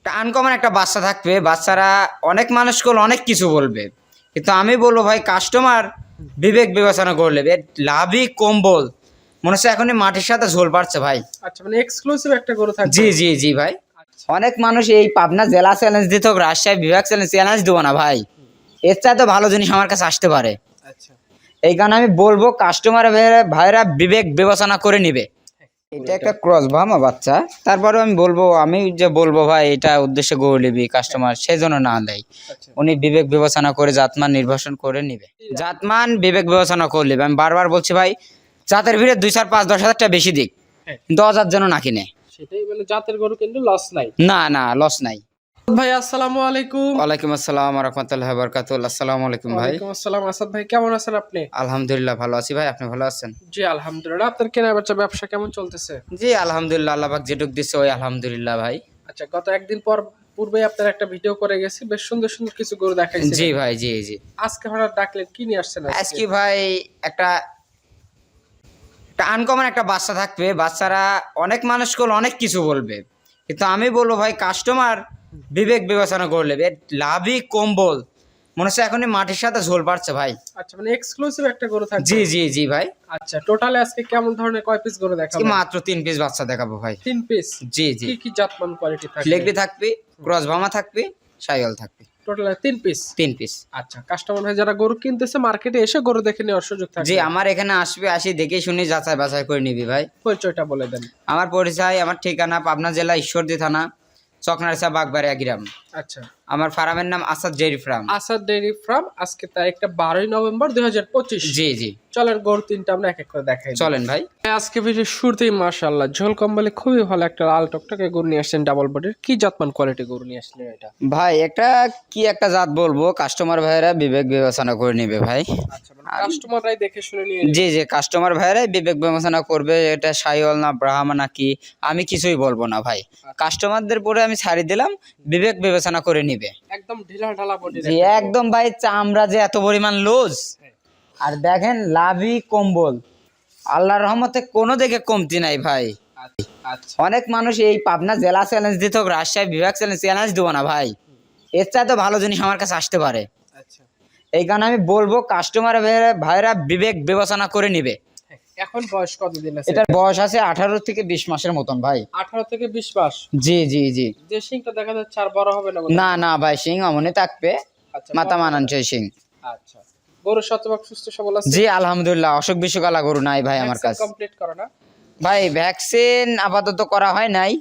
একটা আনকমন একটা বাচ্চা থাকবে বাচ্চারা অনেক মানুষ করলে অনেক কিছু বলবে। কিন্তু আমি বলব ভাই কাস্টমার বিবেক বিবেচনা করলে লাভই কম্বল। মনে হচ্ছে এখনই মাটির সাথে ঝোল পাচ্ছে ভাই। আচ্ছা মানে এক্সক্লুসিভ একটা গরু থাকবে। জি জি জি ভাই। আচ্ছা। অনেক মানুষ এই পাবনা জেলা চ্যালেঞ্জ দিত রাজশাহী বিভাগ চ্যালেঞ্জ চ্যালেঞ্জ দেবো না ভাই। এর চাইতে ভালো জিনিস আমার কাছে আসতে পারে। আচ্ছা। এই কারণে আমি বলব কাস্টমার ভাইরা বিবেক বিবেচনা করে নিবে। এটা একটা ক্রস ভামা বাচ্চা। তারপরে আমি বলব আমি যে বলব ভাই এটা উদ্দেশ্যে গরু নিবি কাস্টমার সেই জন্য না দেয়। আচ্ছা। উনি বিবেক বিবেচনা করে জাতমান নির্বাচন করে নিবে। জাতমান বিবেক বিবেচনা করলে আমি বারবার বলছি ভাই জাতের ভিড়ে দুই চার পাঁচ দশ হাজার টাকা বেশি দিক। হ্যাঁ। দশ হাজার যেন না কিনে। সেটাই মানে জাতের গরু কিন্তু লস নাই। না না লস নাই। ভাই আসসালামু আলাইকুম। ওয়ালাইকুম আসসালাম রহমতুল্লাহ আসসালামু আলাইকুম ভাই। ওয়ালাইকুম আসসালাম আসাদ ভাই কেমন আছেন আপনি? আলহামদুলিল্লাহ ভালো আছি ভাই আপনি ভালো আছেন? জি আলহামদুলিল্লাহ। আপনার কেনা বেচা ব্যবসা কেমন চলতেছে? জি আলহামদুলিল্লাহ আল্লাহ পাক যেটুক দিচ্ছে ওই আলহামদুলিল্লাহ ভাই। আচ্ছা গত একদিন পর পূর্বে আপনার একটা ভিডিও করে গেছি বেশ সুন্দর সুন্দর কিছু গরু দেখাইছি। জি ভাই জি জি। আজকে হঠাৎ ডাকলেন কি নিয়ে আসছেন? আজকে? ভাই একটা একটা আনকমন একটা বাচ্চা থাকবে বাচ্চারা অনেক মানুষ করলে অনেক কিছু বলবে। কিন্তু আমি বলব ভাই কাস্টমার বিবেক বিবেচনা করলে। লাভই কম্বল। মনে হচ্ছে এখনই মাটির সাথে ঝোল পাচ্ছে ভাই। আচ্ছা মানে এক্সক্লুসিভ একটা গরু থাকবে। জি জি জি ভাই। আচ্ছা টোটালে আজকে কেমন ধরনের কয় পিস গরু দেখাবো? মাত্র তিন পিস বাচ্চা দেখাবো ভাই। তিন পিস জি জি। কি কি জাতমান কোয়ালিটি থাকবে? ফ্লেগবি থাকবে ক্রস ভামা থাকবে সাইল থাকবে। টোটাল তিন পিস তিন পিস আচ্ছা কাস্টমার ভাই যারা গরু কিনতেছে মার্কেটে এসে গরু দেখে নেওয়ার সুযোগ থাকবে। জি আমার এখানে আসবে আসি দেখে শুনে যাচাই বাছাই করে নিবি ভাই। পরিচয়টা বলে দেন। আমার পরিচয় আমার ঠিকানা পাবনা জেলা ঈশ্বরদী থানা। চকনারসা বাগবাড়িয়া গ্রাম। আচ্ছা। আমার ফার্মের নাম Asad farm. Asad dairy farm আজকে তারিখটা বারোই নভেম্বর দুই হাজার পঁচিশ। জি জি। চলেন গরু তিনটা আমরা এক এক করে দেখাই। চলেন ভাই। আজকে ভিডিও শুরুতেই মাশাআল্লাহ ঝোল কম্বলে খুবই ভালো একটা লাল টকটকে গরু নিয়ে আসছেন ডাবল বডির কি জাতমান কোয়ালিটি গরু নিয়ে আসলেন এটা? ভাই একটা কি একটা জাত বলব? কাস্টমার ভাইরা বিবেক বিবেচনা করে নিবে ভাই। আচ্ছা কাস্টমাররাই দেখে শুনে নিয়ে জি জি কাস্টমার ভাইরাই বিবেক বিবেচনা করবে এটা সাইওয়াল না ব্রাহ্মা না কি আমি কিছুই বলব না ভাই। কাস্টমারদের পরে আমি ছাড়ি দিলাম বিবেক বিবেচনা করে নিবে। একদম ঢিলা ঢালা জি একদম ভাই চামড়া যে এত পরিমাণ লোজ আর দেখেন লাভই কম্বল। আল্লাহর রহমতে কোনো দিকে কমতি নাই ভাই। আচ্ছা অনেক মানুষ এই পাবনা জেলা চ্যালেঞ্জ দিত রাজশাহী বিভাগ চ্যালেঞ্জ চ্যালেঞ্জ দেবো না ভাই। এর চাইতে ভালো জিনিস আমার কাছে আসতে পারে। এই কারণে আমি বলব কাস্টমার ভাইরা বিবেক বিবেচনা করে নিবে। এখন বয়স কতদিন আছে? এটার বয়স আছে আঠারো থেকে বিশ মাসের মতন ভাই। আঠারো থেকে বিশ মাস? জি জি জি। যে সিংটা দেখা যাচ্ছে আর বড় হবে না না না ভাই সিং অমনে থাকবে। আচ্ছা মাথা মানানছে সিং। আচ্ছা। গরু শতভাগ সুস্থ সবল আছে? জি আলহামদুলিল্লাহ অসুখ আলা গরু নাই ভাই আমার কাছে। কমপ্লিট করো না? ভাই ভ্যাকসিন আপাতত করা হয় নাই।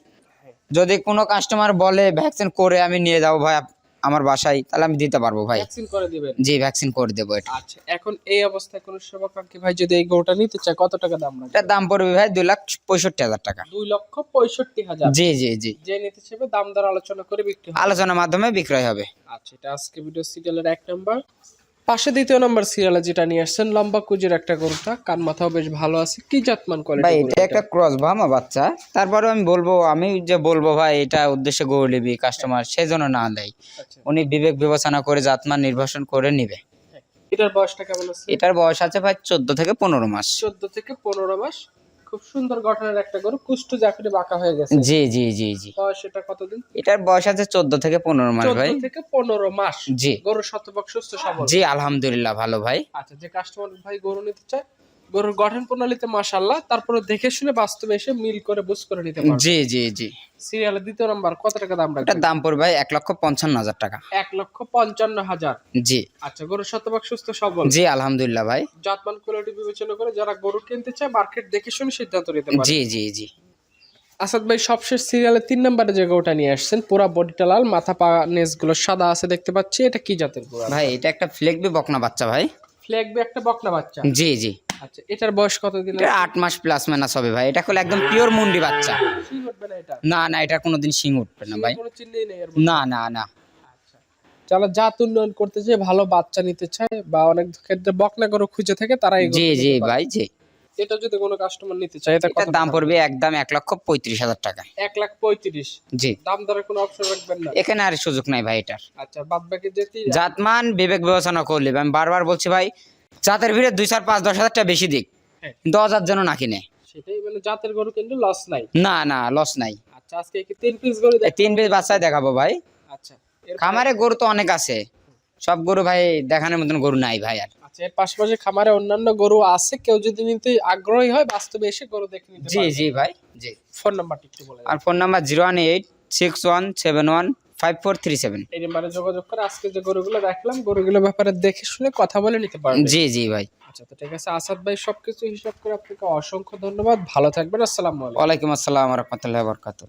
যদি কোনো কাস্টমার বলে ভ্যাকসিন করে আমি নিয়ে যাব ভাই আমার বাসায় তাহলে আমি দিতে পারব ভাই। ভ্যাকসিন করে দিবেন? জি ভ্যাকসিন করে দেবো এটা। আচ্ছা এখন এই অবস্থায় কোন শুভাকাঙ্ক্ষী ভাই যদি এই গোটা নিতে চায় কত টাকা দাম লাগবে এটার দাম পড়বে ভাই দুই লাখ পঁয়ষট্টি হাজার টাকা। দুই লক্ষ পঁয়ষট্টি হাজার। জি জি জি। যে নিতে চাইবে দাম দর আলোচনা করে বিক্রি হবে। আলোচনার মাধ্যমে বিক্রয় হবে। আচ্ছা এটা আজকে ভিডিও সিরিয়ালের এক নাম্বার পাশে দ্বিতীয় নাম্বার সিরিয়ালে যেটা নিয়ে আসছেন লম্বা কুজির একটা গরুটা কান মাথাও বেশ ভালো আছে। কি জাতমান ভাই এটা একটা ক্রস ভামা বাচ্চা। তারপরে আমি বলব আমি যে বলব ভাই এটা উদ্দেশ্যে গরু নিবি কাস্টমার সেই জন্য না দেয়। আচ্ছা। উনি বিবেক বিবেচনা করে জাতমান নির্বাচন করে নিবে। এটার বয়সটা কেমন আছে? এটার বয়স আছে ভাই চোদ্দ থেকে পনেরো মাস। চোদ্দ থেকে পনেরো মাস। খুব সুন্দর গঠনের একটা গরু কুষ্ঠ জাফরে বাঁকা হয়ে গেছে। জি জি জি জি। বয়স এটা কতদিন? এটার বয়স আছে চোদ্দ থেকে পনেরো মাস ভাই ভাই। থেকে পনেরো মাস। জি। গরু শতভাগ সুস্থ সবল। জি আলহামদুলিল্লাহ ভালো ভাই। আচ্ছা যে কাস্টমার ভাই গরু নিতে চায় গরুর গঠন প্রণালীতে মাশাল্লাহ তারপরে দেখে শুনে বাস্তবে এসে মিল করে বুঝ করে নিতে পারবে। জি জি জি। সিরিয়ালের দ্বিতীয় নাম্বার কত টাকা দাম রাখবে এটার দাম পড়বে ভাই এক লক্ষ পঞ্চান্ন হাজার টাকা। এক লক্ষ পঞ্চান্ন হাজার। জি। আচ্ছা গরু শতভাগ সুস্থ সবল? জি আলহামদুলিল্লাহ ভাই। জাতমান কোয়ালিটি বিবেচনা করে যারা গরু কিনতে চায় মার্কেট দেখে শুনে সিদ্ধান্ত নিতে পারে। জি জি জি। আসাদ ভাই সবশেষ সিরিয়ালে তিন নম্বরে যে গরুটা নিয়ে আসছেন পুরা বডিটা লাল মাথা পা নেজগুলো সাদা আছে দেখতে পাচ্ছি। এটা কি জাতের গরু? ভাই এটা একটা ফ্লেগবি বকনা বাচ্চা ভাই। ফ্ল্যাগ বি একটা বকনা বাচ্চা। জি জি। আচ্ছা এটার বয়স কতদিন এটা আট মাস প্লাস মাইনাস হবে ভাই। এটা হলো একদম পিওর মুন্ডি বাচ্চা। না না এটা কোনোদিন শিং উঠবে না ভাই। না না না। আচ্ছা। যারা জাত উন্নয়ন করতে চায় ভালো বাচ্চা নিতে চায় বা অনেক ক্ষেত্রে বকনা গরু খুঁজে থাকে তারা জি জি ভাই জি। এটা যদি কোনো কাস্টমার নিতে চায় এটা কত দাম পড়বে একদম এক লক্ষ পঁয়ত্রিশ হাজার টাকা। এক লাখ পঁয়ত্রিশ? জি। দাম দরে কোনো অপশন রাখবেন না? এখানে আর সুযোগ নাই ভাই এটার। আচ্ছা বাদ বাকি যে জাতমান বিবেক বিবেচনা করলে আমি বারবার বলছি ভাই জাতের ভিড়ে দুই চার পাঁচ দশ হাজার টাকা বেশি দিক। দশ হাজার যেন না কিনে। সেটাই মানে জাতের গরু কিন্তু লস নাই। না না লস নাই। আচ্ছা আচ্ছা আজকে কি তিন পিস গরু তিন পিস বাচ্চায় দেখাবো ভাই। আচ্ছা খামারে গরু তো অনেক আছে। সব গরু ভাই দেখানোর মতন গরু নাই ভাই আর। আচ্ছা এর পাশাপাশি খামারে অন্যান্য গরু আছে কেউ যদি নিতে আগ্রহী হয় বাস্তবে এসে গরু দেখে নিতে জি জি ভাই জি। ফোন নাম্বারটি একটু বলে আর phone number zero one eight six one seven one five four three seven এই নাম্বারে যোগাযোগ করে আজকে যে গরুগুলো রাখলাম গরুগুলোর ব্যাপারে দেখে শুনে কথা বলে নিতে পারবেন। জি জি ভাই। আচ্ছা তো ঠিক আছে আসাদ ভাই সবকিছু হিসাব করে আপনাকে অসংখ্য ধন্যবাদ। ভালো থাকবেন আসসালাম আলাইকুম। ওয়ালাইকুম আসসালাম রহমতুল্লাহ বরকাত